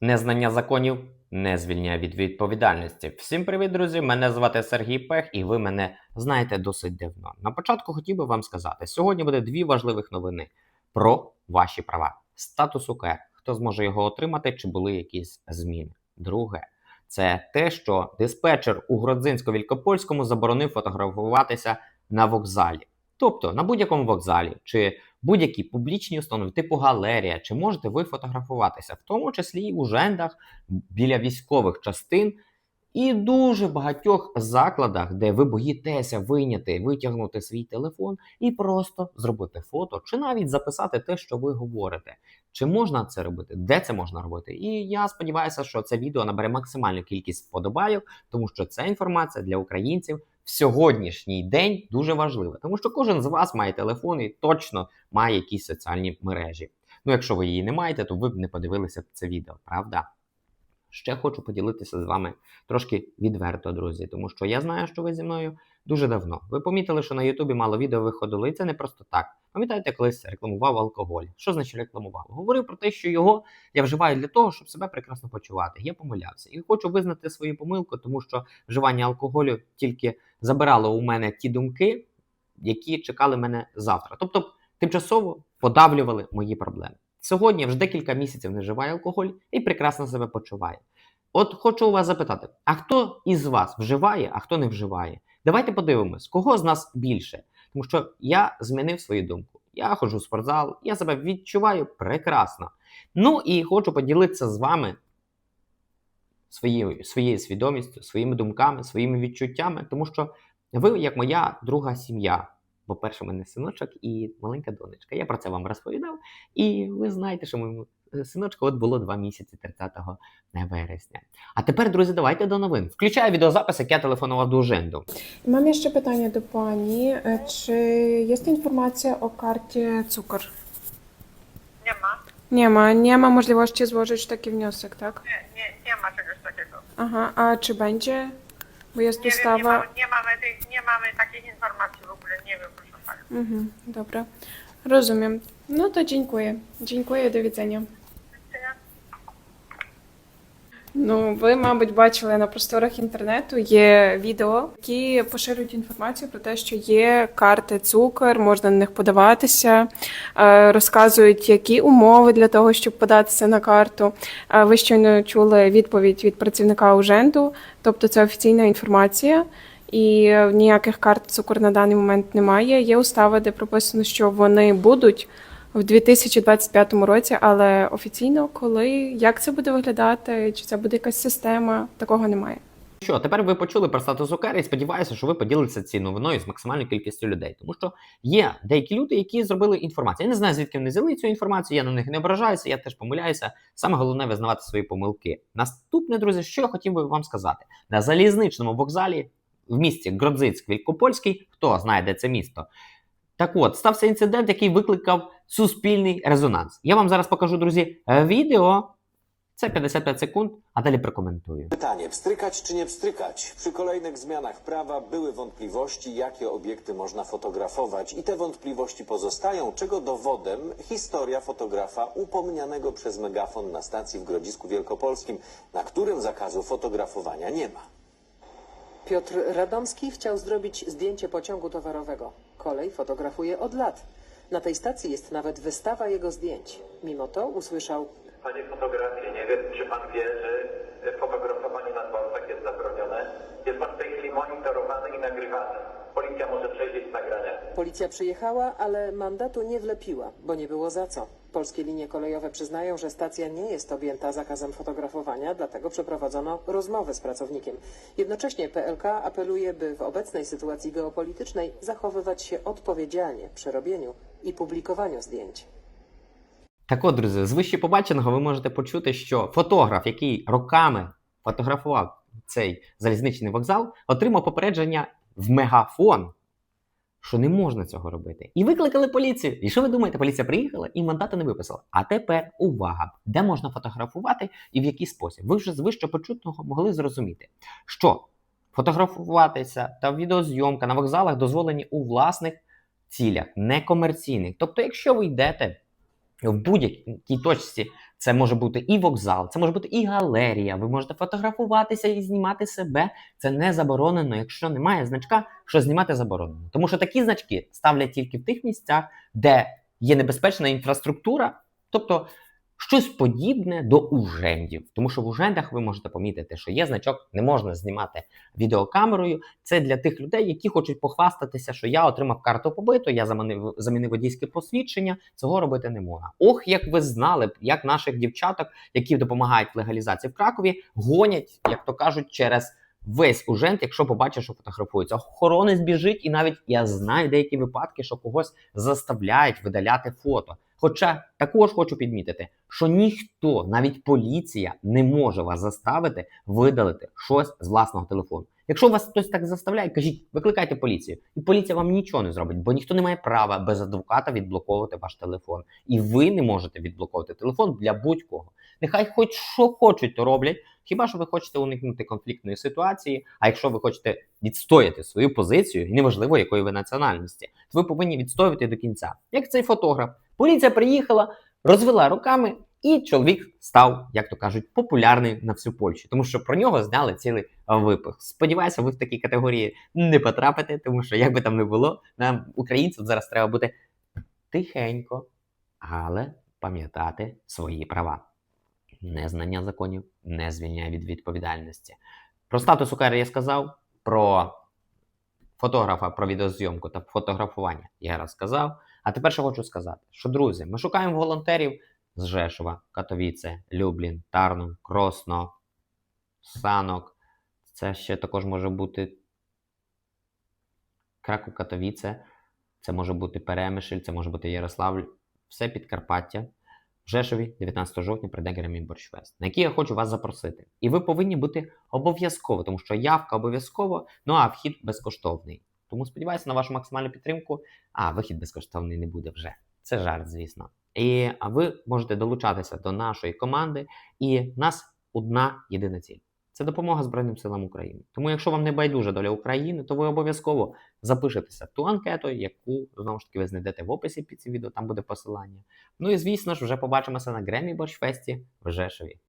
Незнання законів не звільняє від відповідальності. Всім привіт, друзі! Мене звати Сергій Пех, і ви мене знаєте досить давно. На початку хотів би вам сказати: сьогодні буде дві важливих новини про ваші права. Статус УК, хто зможе його отримати, чи були якісь зміни. Друге, це те, що диспетчер у Гродзинсько-Вількопольському заборонив фотографуватися на вокзалі. Тобто на будь-якому вокзалі чи будь-якій публічній установі, типу галерія, чи можете ви фотографуватися, в тому числі і у жендах біля військових частин, і дуже багатьох закладах, де ви боїтеся вийняти, витягнути свій телефон і просто зробити фото, чи навіть записати те, що ви говорите. Чи можна це робити? Де це можна робити? І я сподіваюся, що це відео набере максимальну кількість вподобайок, тому що ця інформація для українців в сьогоднішній день дуже важливе, тому що кожен з вас має телефон і точно має якісь соціальні мережі. Ну, якщо ви її не маєте, то ви б не подивилися це відео, правда? Ще хочу поділитися з вами трошки відверто, друзі, тому що я знаю, що ви зі мною дуже давно. Ви помітили, що на Ютубі мало відео виходило, і це не просто так. Пам'ятаєте, колись рекламував алкоголь. Що значить рекламував? Говорив про те, що його я вживаю для того, щоб себе прекрасно почувати. Я помилявся. І хочу визнати свою помилку, тому що вживання алкоголю тільки забирало у мене ті думки, які чекали мене завтра. Тобто тимчасово подавлювали мої проблеми. Сьогодні я вже декілька місяців не вживаю алкоголь і прекрасно себе почуваю. От хочу у вас запитати: а хто із вас вживає, а хто не вживає? Давайте подивимось, кого з нас більше. Тому що я змінив свою думку. Я ходжу в спортзал, я себе відчуваю прекрасно. Ну і хочу поділитися з вами своєю, своєю свідомістю, своїми думками, своїми відчуттями, тому що ви, як моя друга сім'я. По-перше, у мене синочок і маленька донечка. Я про це вам розповідав. І ви знаєте, що е, синочку от було два місяці 30 вересня. А тепер, друзі, давайте до новин. Включаю відеозапис, як я телефонував до Женду. Mam jeszcze pytanie do Pani. E, Czy jest informacja o karcie cukor? Nie ma. Nie ma, nie ma możliwości złożyć taki wniosek, tak? Nie, nie, nie ma czegoś takiego. Aha, a czy będzie? Bo jest Nie wiem, nie mamy, nie, mamy tych, nie mamy takich informacji w ogóle, nie wiem, proszę Pani. Mhm, dobra. Rozumiem. No to dziękuję. Dziękuję, do widzenia. Ну, ви, мабуть, бачили на просторах інтернету є відео, які поширюють інформацію про те, що є карти цукор, можна на них подаватися, е, розказують, які умови для того, щоб податися на карту. Е, Ви щойно чули відповідь від працівника Уженду, тобто це офіційна інформація. І ніяких карт цукор на даний момент немає. Є устава, де прописано, що вони будуть в 2025 році, але офіційно, коли як це буде виглядати, чи це буде якась система, такого немає. Що, тепер ви почули про статус УКР і сподіваюся, що ви поділитеся цією новиною з максимальною кількістю людей. Тому що є деякі люди, які зробили інформацію. Я не знаю, звідки вони взяли цю інформацію, я на них не ображаюся, я теж помиляюся. Саме головне визнавати свої помилки. Наступне, друзі, що я хотів би вам сказати: на залізничному вокзалі в місті Гродзицьк Вількопольський, хто знає, де це місто. Так от, стався інцидент, який викликав суспільний резонанс. Я вам зараз покажу, друзі, е, відео. Це 55 секунд, а далі прокоментую. Pytanie, pstrykać czy nie pstrykać? Przy kolejnych zmianach prawa były wątpliwości, jakie obiekty można fotografować i te wątpliwości pozostają, czego dowodem historia fotografa upomnianego przez megafon na stacji w Grodzisku Wielkopolskim, na którym zakazu fotografowania nie ma. Piotr Radomski chciał zrobić zdjęcie pociągu towarowego. Kolej fotografuje od lat. Na tej stacji jest nawet wystawa jego zdjęć. Mimo to usłyszał Panie fotografie, nie wiem, czy pan wie, że fotografowanie na dworcach jest zabronione. Jest pan w tej chwili monitorowany i nagrywany. Policja może przejrzeć nagrania. Policja przyjechała, ale mandatu nie wlepiła, bo nie było za co. Polskie linie kolejowe przyznają, że stacja nie jest objęta zakazem fotografowania, dlatego przeprowadzono rozmowę z pracownikiem. Jednocześnie PLK apeluje, by w obecnej sytuacji geopolitycznej zachowywać się odpowiedzialnie przy robieniu i publikowaniu zdjęć. Так от, друзі, з вище побаченого ви можете почути, що фотограф, який роками фотографував цей залізничний вокзал, отримав попередження в мегафон, що не можна цього робити. І викликали поліцію. І що ви думаєте, поліція приїхала і мандата не виписала. А тепер увага, де можна фотографувати і в який спосіб. Ви вже з вище почутого могли зрозуміти, що фотографуватися та відеозйомка на вокзалах дозволені у власних цілях, некомерційних. Тобто, якщо ви йдете в будь-якій точці Це може бути і вокзал, це може бути і галерія. Ви можете фотографуватися і знімати себе. Це не заборонено, якщо немає значка, що знімати заборонено. Тому що такі значки ставлять тільки в тих місцях, де є небезпечна інфраструктура, тобто щось подібне до ужендів. Тому що в ужендах ви можете помітити, що є значок, не можна знімати відеокамерою. Це для тих людей, які хочуть похвастатися, що я отримав карту побиту, я замінив, замінив водійське посвідчення. Цього робити не можна. Ох, як ви знали як наших дівчаток, які допомагають в легалізації в Кракові, гонять, як то кажуть, через. Весь ужент, якщо побачиш, що фотографується, охоронець біжить, і навіть я знаю деякі випадки, що когось заставляють видаляти фото. Хоча також хочу підмітити, що ніхто, навіть поліція, не може вас заставити видалити щось з власного телефону. Якщо вас хтось так заставляє, кажіть, викликайте поліцію, і поліція вам нічого не зробить, бо ніхто не має права без адвоката відблоковувати ваш телефон. І ви не можете відблоковувати телефон для будь-кого. Нехай хоч що хочуть, то роблять. Хіба що ви хочете уникнути конфліктної ситуації? А якщо ви хочете відстояти свою позицію, і неважливо якої ви національності, то ви повинні відстоювати до кінця. Як цей фотограф, поліція приїхала, розвела руками, і чоловік став, як то кажуть, популярний на всю Польщу, тому що про нього зняли цілий випуск. Сподіваюся, ви в такі категорії не потрапите, тому що як би там не було, нам українцям зараз треба бути тихенько, але пам'ятати свої права. Незнання законів не звільняє від відповідальності. Про статус УКР я сказав, про фотографа, про відеозйомку та фотографування я розказав. А тепер ще хочу сказати, що друзі, ми шукаємо волонтерів з Жешова, Катовіце, Люблін, Тарну, Кросно, Санок. Це ще також може бути Краков Катовіце, це може бути Перемишль, це може бути Ярославль, все Підкарпаття. В Жешові 19 жовтня прийде Гремі Борщфест, на який я хочу вас запросити. І ви повинні бути обов'язково, тому що явка обов'язково, ну а вхід безкоштовний. Тому сподіваюся на вашу максимальну підтримку. А вихід безкоштовний не буде вже. Це жарт, звісно. І ви можете долучатися до нашої команди, і нас одна єдина ціль. Це допомога Збройним силам України. Тому, якщо вам не байдужа доля України, то ви обов'язково запишетеся ту анкету, яку знову ж таки ви знайдете в описі під цим відео, там буде посилання. Ну і звісно ж, вже побачимося на Гремі Борщфесті в Жешові.